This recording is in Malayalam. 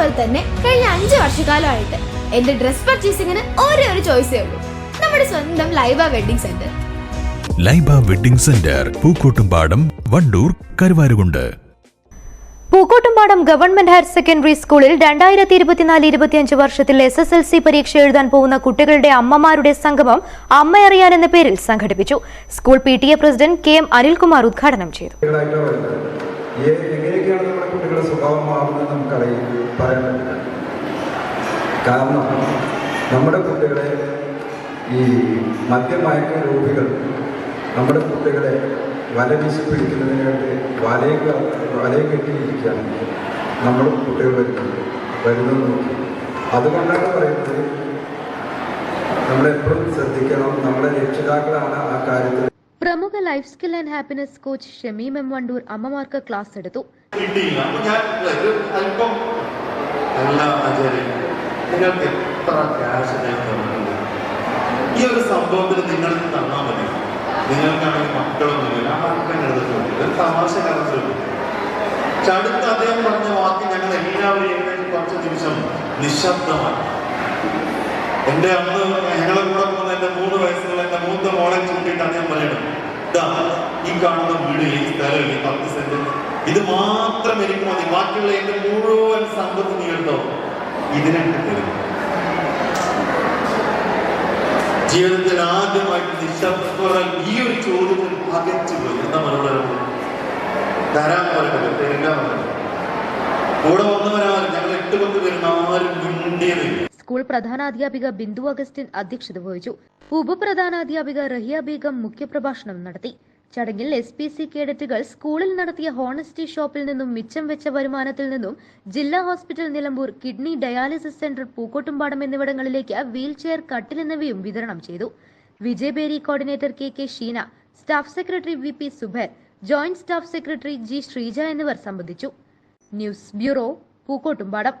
അതുപോലെ തന്നെ കഴിഞ്ഞ അഞ്ച് വർഷക്കാലമായിട്ട് എന്റെ ഡ്രസ് പർച്ചേസിങ്ങിന് ഒരേ ഒരു ചോയ്സേ ഉള്ളൂ. നമ്മുടെ സ്വന്തം Laiba wedding centre. Laiba wedding centre Pookkottumpadam Wandoor Karuvarakundu. Pookkottumpadam government higher secondary സ്കൂളിൽ രണ്ടായിരത്തി ഇരുപത്തിനാല് ഇരുപത്തിയഞ്ച് വർഷത്തിൽ എസ് എസ് എൽ സി പരീക്ഷ എഴുതാൻ പോകുന്ന കുട്ടികളുടെ അമ്മമാരുടെ സംഗമം അമ്മയറിയാൻ എന്ന പേരിൽ സംഘടിപ്പിച്ചു. School P T A president K M Anilkumar ഉദ്ഘാടനം ചെയ്തു. എങ്ങനെയൊക്കെയാണ് നമ്മുടെ കുട്ടികളുടെ സ്വഭാവം മാറുന്നത് നമുക്കറിയാം. പറയാൻ പറ്റില്ല. കാരണം നമ്മുടെ കുട്ടികളെ ഈ മദ്യമയക്ക രോഗികൾ നമ്മുടെ കുട്ടികളെ വല വീശി പിടിക്കുന്നതിന് വേണ്ടി വലയെ വലയെ കെട്ടിയിരിക്കുകയാണ് നമ്മുടെ കുട്ടികൾ വരുന്നത് വരുന്നത് നോക്കി. അതുകൊണ്ടാണ് പറയുന്നത് നമ്മളെപ്പോഴും ശ്രദ്ധിക്കണം നമ്മുടെ രക്ഷിതാക്കളാണ് ആ കാര്യത്തിൽ പ്രമുഖ life skill and happiness coach Shameem M Wandoor അമ്മമാർക്ക് ക്ലാസ് എടുത്തു. ഈ ഒരു സംഭവത്തിൽ നിങ്ങൾ തന്നാൽ മതി. നിങ്ങൾക്കാണെങ്കിൽ മക്കളൊന്നുമില്ല. മക്കളെ എടുത്തിട്ടുണ്ട് തമാശ പക്ഷെ അടുത്ത അദ്ദേഹം പറഞ്ഞ വാക്ക് ഞങ്ങൾ എല്ലാവരും കുറച്ച് നിമിഷം നിശബ്ദമാണ് എന്റെ അന്ന് ഞങ്ങളെ കൂടെ പോകുന്ന എന്റെ മൂന്ന് വയസ്സുള്ള എന്റെ മൂത്ത മോളെ ചൂണ്ടിയിട്ട് അദ്ദേഹം പറയണം ഇതാ ഈ കാണുന്ന വീട് ഈ സ്ഥലം ഈ പത്ത് സെന്റ്. ഇത് മാത്രം എനിക്ക് മതി. ബാക്കിയുള്ള എന്റെ മുഴുവൻ സമ്പത്ത് നീ ഇതിനൊക്കെ തരും ജീവിതത്തിൽ ആദ്യമായിട്ട് നിശബ്ദം ഈ ഒരു ചോദ്യത്തിൽ പകച്ചു പോയി. എന്താ മറുപടി തരാൻ പറയുന്നത് തരാൻ പറയുന്നത് കൂടെ വന്നവരാണ് ഞങ്ങൾ എട്ട് പത്ത് പേരും ആരും മിണ്ടിയതില്ല സ്കൂൾ പ്രധാനാധ്യാപിക ബിന്ദു അഗസ്റ്റിൻ അധ്യക്ഷത വഹിച്ചു. ഉപപ്രധാനാധ്യാപിക റഹിയ ബീഗം മുഖ്യപ്രഭാഷണം നടത്തി. ചടങ്ങിൽ എസ് പി സി കേഡറ്റുകൾ സ്കൂളിൽ നടത്തിയ ഹോണസ്റ്റി ഷോപ്പിൽ നിന്നും മിച്ചം വെച്ച വരുമാനത്തിൽ നിന്നും ജില്ലാ hospital Nilambur kidney dialysis centre Pookkottumpadam എന്നിവിടങ്ങളിലേക്ക് വീൽ ചെയർ കട്ടിൽ എന്നിവയും വിതരണം ചെയ്തു. Vijayabheri coordinator K K Sheena staff secretary V P Subair joint staff secretary G Sreeja എന്നിവർ സംബന്ധിച്ചു. News bureau Pookkottumpadam.